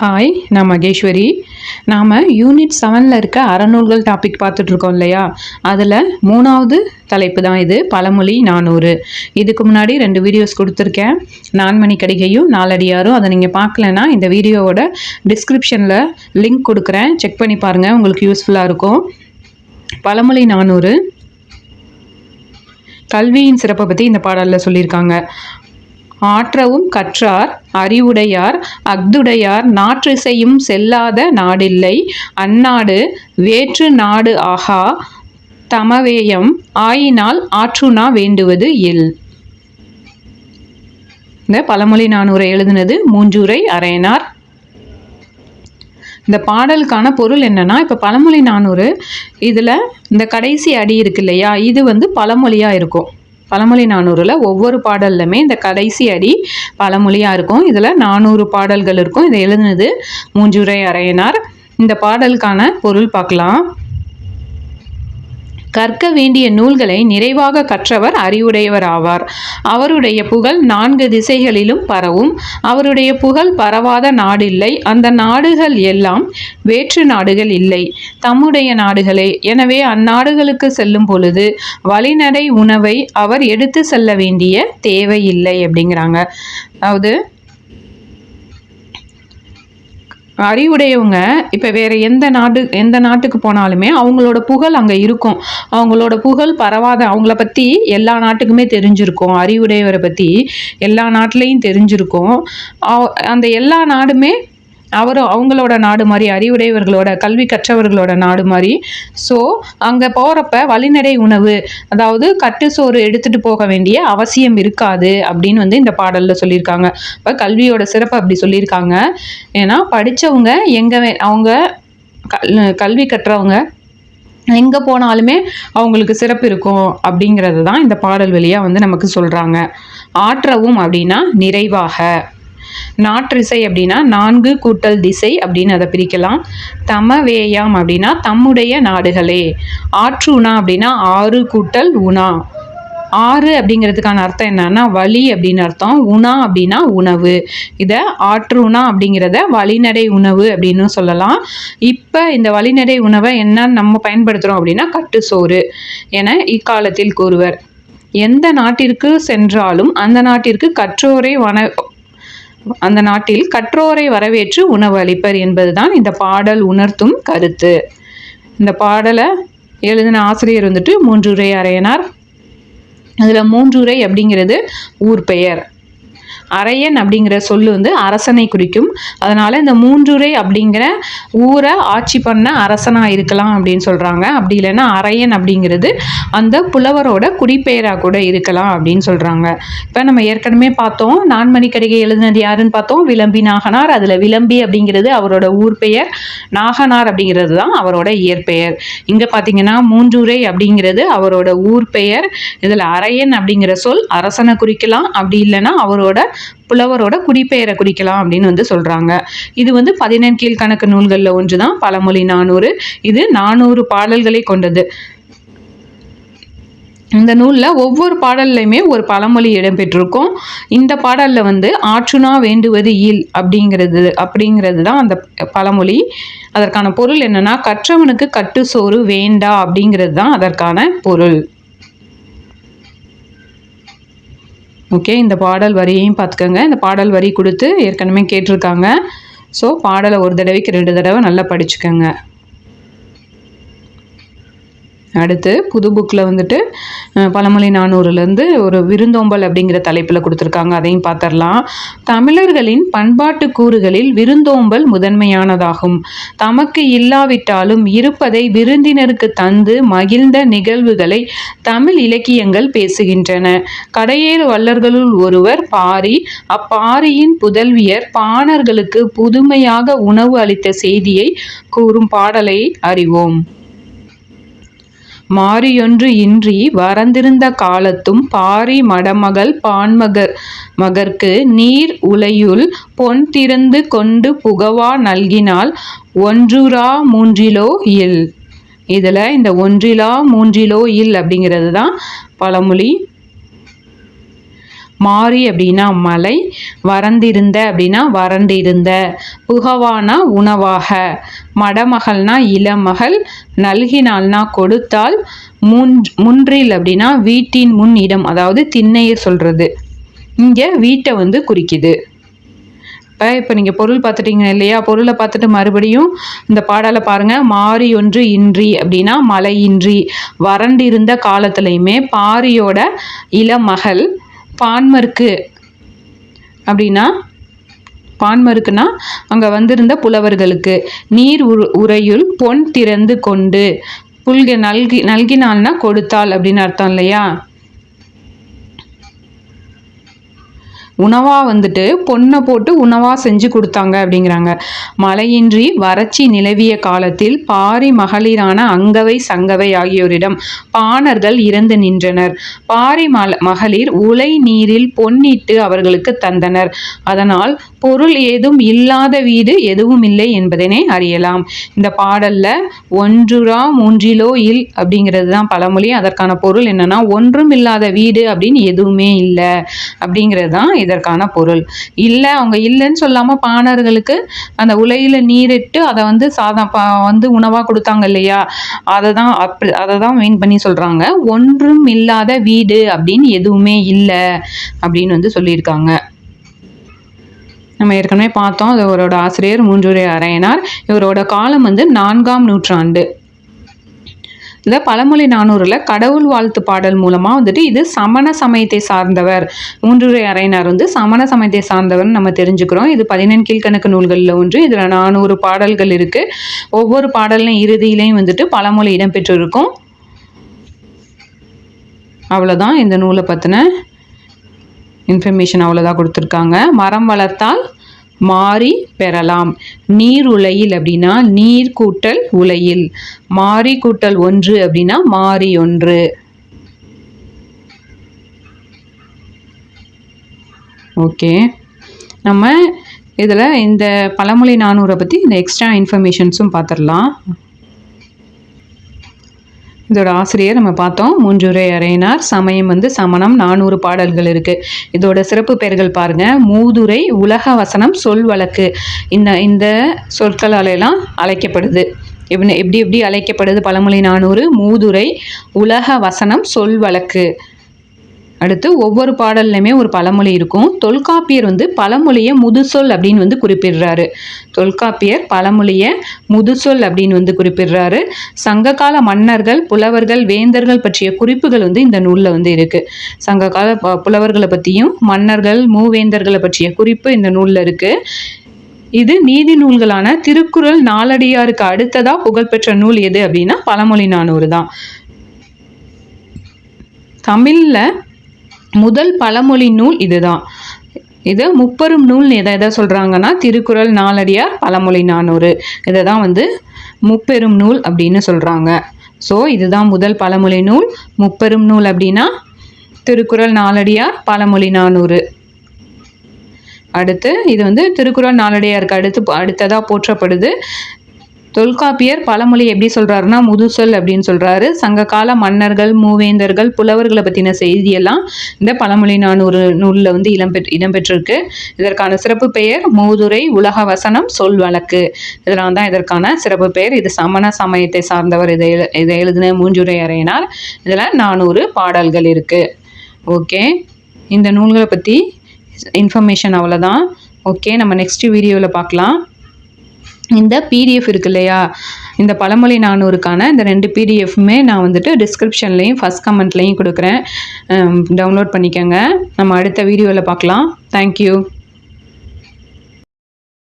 Hi நான் மகேஸ்வரி. நாம் unit செவனில் இருக்க அறநூல்கள் டாபிக் பார்த்துட்ருக்கோம் இல்லையா? அதில் மூணாவது தலைப்பு தான் இது பழமொழி நானூறு. இதுக்கு முன்னாடி ரெண்டு வீடியோஸ் கொடுத்துருக்கேன். நான்மணி கடிகையும் நாலடியாரும் அதை நீங்கள் பார்க்கலன்னா இந்த வீடியோவோட டிஸ்கிரிப்ஷனில் லிங்க் கொடுக்குறேன். செக் பண்ணி பாருங்கள் உங்களுக்கு யூஸ்ஃபுல்லாக இருக்கும். பழமொழி நானூறு. கல்வியின் சிறப்பை பற்றி இந்த பாடலில் சொல்லியிருக்காங்க. ஆற்றவும் கற்றார் அறிவுடையார் அஃதுடையார் நாற்றிசையும் செல்லாத நாடில்லை. அந்நாடு வேற்று நாடு ஆகா தமவேயம் ஆயினால் ஆற்றுனா வேண்டுவது இல். இந்த பழமொழி நானூரை எழுதினது மூஞ்சூரை அரையனார் இந்த பாடலுக்கான பொருள் என்னென்னா இப்போ பழமொழி நானூறு இதில் இந்த கடைசி அடி இருக்கு இல்லையா இது வந்து பழமொழியாக இருக்கும். பழமொழி நானூறில் ஒவ்வொரு பாடல்லுமே இந்த கடைசி அடி பழமொழியாக இருக்கும். இதில் நானூறு பாடல்கள் இருக்கும். இதை எழுதுனது மூஞ்சுரை அரையனார் இந்த பாடலுக்கான பொருள் பார்க்கலாம். கற்க வேண்டிய நூல்களை நிறைவாக கற்றவர் அறிவுடையவர் ஆவார் அவருடைய புகழ் நான்கு திசைகளிலும் பரவும். அவருடைய புகழ் பரவாத நாடில்லை. அந்த நாடுகள் எல்லாம் வேற்று நாடுகள் இல்லை. தம்முடைய நாடுகளே. எனவே அந்நாடுகளுக்கு செல்லும் பொழுது வழிநடை உணவை அவர் எடுத்து செல்ல வேண்டிய தேவையில்லை அப்படிங்கிறாங்க. அதாவது அறிவுடையவங்க இப்போ வேறு எந்த நாடு எந்த நாட்டுக்கு போனாலுமே அவங்களோட புகழ் அங்கே இருக்கும். அவங்களோட புகழ் பரவாத அவங்கள பற்றி எல்லா நாட்டுக்குமே தெரிஞ்சிருக்கும். அறிவுடையவரை பற்றி எல்லா நாட்டிலையும் தெரிஞ்சிருக்கும். அந்த எல்லா நாடுமே அவர் அவங்களோட நாடு மாதிரி அறிவுடையவர்களோட கல்வி கற்றவர்களோட நாடு மாதிரி. ஸோ அங்கே போகிறப்ப வழிநடை உணவு அதாவது கட்டு சோறு எடுத்துகிட்டு போக வேண்டிய அவசியம் இருக்காது அப்படின்னு வந்து இந்த பாடலில் சொல்லியிருக்காங்க. இப்போ கல்வியோட சிறப்பு அப்படி சொல்லியிருக்காங்க. ஏன்னா படித்தவங்க எங்கே அவங்க கல்வி கற்றவங்க எங்கே போனாலுமே அவங்களுக்கு சிறப்பு இருக்கும் அப்படிங்கிறது தான் இந்த பாடல் வழியாக வந்து நமக்கு சொல்கிறாங்க ஆற்றவும் அப்படின்னா நிறைவாக. நாற்றிசை அப்படின்னா நான்கு கூட்டல் திசை அப்படின்னு அதை பிரிக்கலாம். தமவேயாம் அப்படின்னா தம்முடைய நாடுகளே. ஆற்று உணா அப்படின்னா ஆறு கூட்டல் உணா. ஆறு அப்படிங்கிறதுக்கான அர்த்தம் என்னன்னா வலி அப்படின்னு அர்த்தம். உணா அப்படின்னா உணவு. இதை ஆற்றுணா அப்படிங்கிறத வழிநடை உணவு அப்படின்னு சொல்லலாம். இப்போ இந்த வழிநடை உணவை என்ன நம்ம பயன்படுத்துகிறோம் அப்படின்னா கட்டு சோறு என இக்காலத்தில் கூறுவர். எந்த நாட்டிற்கு சென்றாலும் அந்த நாட்டிற்கு கற்றோரை வன அந்த நாட்டில் கற்றோரை வரவேற்று உணவு அளிப்பர் என்பதுதான் இந்த பாடல் உணர்த்தும் கருத்து. இந்த பாடலை எழுதின ஆசிரியர் வந்துட்டு மூன்றுரை அறையனார். அதில் மூன்றுரை அப்படிங்கிறது ஊர் பெயர். அரையன் அப்படிங்கிற சொல்லு வந்து அரசனை குறிக்கும். அதனால் இந்த மூன்றுரை அப்படிங்கிற ஊரை ஆட்சி பண்ண அரசனாக இருக்கலாம் அப்படின்னு சொல்கிறாங்க அப்படி இல்லைன்னா அரையன் அப்படிங்கிறது அந்த புலவரோட குடிப்பெயராக கூட இருக்கலாம் அப்படின்னு சொல்கிறாங்க இப்போ நம்ம ஏற்கனவே பார்த்தோம் நான்மணிக்கடிகை எழுதினது யாருன்னு பார்த்தோம்? விளம்பி நாகனார். அதில் விளம்பி அப்படிங்கிறது அவரோட ஊர் பெயர். நாகனார் அப்படிங்கிறது தான் அவரோட இயற்பெயர். இங்கே பார்த்தீங்கன்னா மூன்றுரை அப்படிங்கிறது அவரோட ஊர் பெயர். இதில் அரையன் அப்படிங்கிற சொல் அரசனை குறிக்கலாம். அப்படி இல்லைன்னா அவரோட புலவரோட குடிப்பெயரை குறிக்கலாம் அப்படின்னு வந்து சொல்கிறாங்க இது வந்து பதினெண் கீழ்கணக்கு நூல்களில் ஒன்று தான் பழமொழி நானூறு. இது நானூறு பாடல்களை கொண்டது. இந்த நூலில் ஒவ்வொரு பாடல்லையுமே ஒரு பழமொழி இடம்பெற்றிருக்கும். இந்த பாடலில் வந்து ஆற்றுனா வேண்டுவது ஈல் அப்படிங்கிறது அப்படிங்கிறது தான் அந்த பழமொழி. அதற்கான பொருள் என்னென்னா கற்றவனுக்கு கட்டு சோறு வேண்டா அப்படிங்கிறது தான் அதற்கான பொருள். ஓகே இந்த பாடல் வரியையும் பார்த்துக்கோங்க. இந்த பாடல் வரி கொடுத்து ஏற்கனவே கேட்டிருக்காங்க. ஸோ பாடலை ஒரு தடவைக்கு ரெண்டு தடவை நல்லா படிச்சுக்கோங்க. அடுத்து புது புக்கில் வந்துட்டு பழமொழி நானூறுலேருந்து ஒரு விருந்தோம்பல் அப்படிங்கிற தலைப்பில் கொடுத்துருக்காங்க. அதையும் பார்த்துடலாம் தமிழர்களின் பண்பாட்டு கூறுகளில் விருந்தோம்பல் முதன்மையானதாகும். தமக்கு இல்லாவிட்டாலும் இருப்பதை விருந்தினருக்கு தந்து மகிழ்ந்த நிகழ்வுகளை தமிழ் இலக்கியங்கள் பேசுகின்றன. கடையேறு வல்லர்களுள் ஒருவர் பாரி அப்பாரியின் புதல்வியர் பாணர்களுக்கு புதுமையாக உணவு அளித்த செய்தியை கூறும் பாடலை அறிவோம். மாறியொன்று இன்றி வரந்திருந்த காலத்தும் பாரி மடமகள் பான்மகர் மகர்க்கு நீர் உலையுள் பொன் திறந்து கொண்டு புகவா நல்கினால் ஒன்றுரா மூன்றிலோ இல். இதில் இந்த ஒன்றிலா மூன்றிலோ இல் அப்படிங்கிறது தான் பழமொழி. மாறி அப்படின்னா மலை வறந்திருந்த அப்படின்னா வறண்டிருந்த புகவானா உணவாக மடமகள்னா இளமகள் நல்கினால்னா கொடுத்தால் முன் முன்றில் அப்படின்னா வீட்டின் முன் இடம் அதாவது திண்ணையை சொல்கிறது இங்கே வீட்டை வந்து குறிக்குது. இப்போ இப்போ நீங்கள் பொருள் பார்த்துட்டீங்க இல்லையா? பொருளை பார்த்துட்டு மறுபடியும் இந்த பாடலை பாருங்கள் மாறி ஒன்று இன்றி அப்படின்னா மலையின்றி. இன்றி வறண்டிருந்த காலத்துலையுமே பாரியோட இளமகள் பான்மருக்கு அப்படின்னா பான்மருக்குன்னா அங்கே வந்திருந்த புலவர்களுக்கு. நீர் உரு உரையுள் பொன் திறந்து கொண்டு புல்க நல்கி நல்கினால்னா கொடுத்தாள் அப்படின்னு அர்த்தம் இல்லையா? உணவாக வந்துட்டு பொண்ணை போட்டு உணவாக செஞ்சு கொடுத்தாங்க அப்படிங்கிறாங்க. மழையின்றி வறட்சி நிலவிய காலத்தில் பாரி மகளிரான அங்கவை சங்கவை ஆகியோரிடம் பாணர்கள் இறந்து நின்றனர். பாரி மல மகளிர் உலை நீரில் பொன்னிட்டு அவர்களுக்கு தந்தனர். அதனால் பொருள் ஏதும் இல்லாத வீடு எதுவும் இல்லை என்பதனை அறியலாம். இந்த பாடல்ல ஒன்றுரா மூன்றிலோ இல் அப்படிங்கிறது தான் பழமொழி. அதற்கான பொருள் என்னன்னா ஒன்றும் இல்லாத வீடு அப்படின்னு எதுவுமே இல்லை அப்படிங்கிறது தான் இதற்கான பொருள். இல்லை அவங்க இல்லைன்னு சொல்லாமல் பாணர்களுக்கு அந்த உலையில் நீரிட்டு அதை வந்து சாதம் வந்து உணவாக கொடுத்தாங்க இல்லையா? அதை தான் அப்படி அதை தான் மெயின் பண்ணி சொல்கிறாங்க ஒன்றும் இல்லாத வீடு அப்படின்னு எதுவுமே இல்லை அப்படின்னு வந்து சொல்லியிருக்காங்க. நம்ம ஏற்கனவே பார்த்தோம் அவரோட ஆசிரியர் மூன்றுரை அரையனார். இவரோட காலம் வந்து நான்காம் நூற்றாண்டு. இந்த பழமொழி நானூறில் கடவுள் வாழ்த்து பாடல் மூலமாக வந்துட்டு இது சமண சமயத்தை சார்ந்தவர். மூன்றுரை அறையினர் வந்து சமண சமயத்தை சார்ந்தவர்னு நம்ம தெரிஞ்சுக்கிறோம். இது பதினெண் கீழ்கணக்கு நூல்களில் ஒன்று. இதில் நானூறு பாடல்கள் இருக்குது ஒவ்வொரு பாடலையும் இறுதியிலையும் வந்துட்டு பழமொழி இடம்பெற்றிருக்கும். அவ்வளோதான் இந்த நூலை பற்றின இன்ஃபர்மேஷன் அவ்வளோதான் கொடுத்துருக்காங்க. மரம் வளர்த்தால் மாறி பெறலாம். நீர் உலையில் அப்படின்னா நீர் கூட்டல் உலையில். மாறி கூட்டல் ஒன்று அப்படின்னா மாறி ஒன்று. ஓகே. நம்ம இதில் இந்த பழமொழி நானூரை பற்றி இந்த எக்ஸ்ட்ரா இன்ஃபர்மேஷன்ஸும் பார்த்துடலாம். இதோட ஆசிரியர் நம்ம பார்த்தோம். மூன்றுரை அறையினார். சமயம் வந்து சமணம். நானூறு பாடல்கள் இருக்குது இதோட சிறப்பு பெயர்கள் பாருங்கள் மூதுரை உலக வசனம் சொல் வழக்கு. இந்த இந்த சொற்களாலெல்லாம் அழைக்கப்படுது. எப்படி எப்படி எப்படி அழைக்கப்படுது? பழமொழி நானூறு. மூதுரை உலக வசனம் சொல் வழக்கு. அடுத்து ஒவ்வொரு பாடல்லையுமே ஒரு பழமொழி இருக்கும். தொல்காப்பியர் வந்து பழமொழியை முதுசொல் அப்படின்னு வந்து குறிப்பிடுறாரு. தொல்காப்பியர் பழமொழியை முதுசொல் அப்படின்னு வந்து குறிப்பிடுறாரு. சங்ககால மன்னர்கள் புலவர்கள் வேந்தர்கள் பற்றிய குறிப்புகள் வந்து இந்த நூலில் வந்து இருக்குது சங்ககால புலவர்களை பற்றியும் மன்னர்கள் மூவேந்தர்களை பற்றிய குறிப்பு இந்த நூலில் இருக்குது இது நீதி நூல்களான திருக்குறள் நாலடியாருக்கு அடுத்ததாக புகழ்பெற்ற நூல் எது அப்படின்னா பழமொழி நானூறு தான். தமிழில் முதல் பழமொழி நூல் இதுதான். இது முப்பெரும் நூல் எதை எதை சொல்கிறாங்கன்னா திருக்குறள் நாலடியார் பழமொழி நானூறு. இதை தான் வந்து முப்பெரும் நூல் அப்படின்னு சொல்கிறாங்க ஸோ இதுதான் முதல் பழமொழி நூல். முப்பெரும் நூல் அப்படின்னா திருக்குறள் நாலடியார் பழமொழி நானூறு. அடுத்து இது வந்து திருக்குறள் நாலடியாருக்கு அடுத்து அடுத்ததாக போற்றப்படுது. தொல்காப்பியர் பழமொழி எப்படி சொல்கிறாருன்னா முதுசொல் அப்படின்னு சொல்கிறாரு சங்ககால மன்னர்கள் மூவேந்தர்கள் புலவர்களை பற்றின செய்தியெல்லாம் இந்த பழமொழி நானூறு நூலில் வந்து இடம்பெற்று இடம்பெற்றிருக்கு. இதற்கான சிறப்பு பெயர் மூதுரை உலக வசனம் சொல் வழக்கு. இதெல்லாம் தான் இதற்கான சிறப்பு பெயர். இது சமண சமயத்தை சார்ந்தவர் இதை இதை எழுதின மூஞ்சுரை அறையினார் இதில் நானூறு பாடல்கள் இருக்குது ஓகே. இந்த நூல்களை பற்றி இன்ஃபர்மேஷன் அவ்வளோதான் ஓகே. நம்ம நெக்ஸ்ட் வீடியோவில் பார்க்கலாம் இந்த பிடிஎஃப் இருக்கு இல்லையா? இந்த பழமொழி நானூறுக்கான இந்த ரெண்டு பிடிஎஃப்மே நான் வந்துட்டு டிஸ்கிரிப்ஷன்லேயும் ஃபஸ்ட் கமெண்ட்லேயும் கொடுக்குறேன். டவுன்லோட் பண்ணிக்கோங்க. நம்ம அடுத்த வீடியோவில் பார்க்கலாம். தேங்க்யூ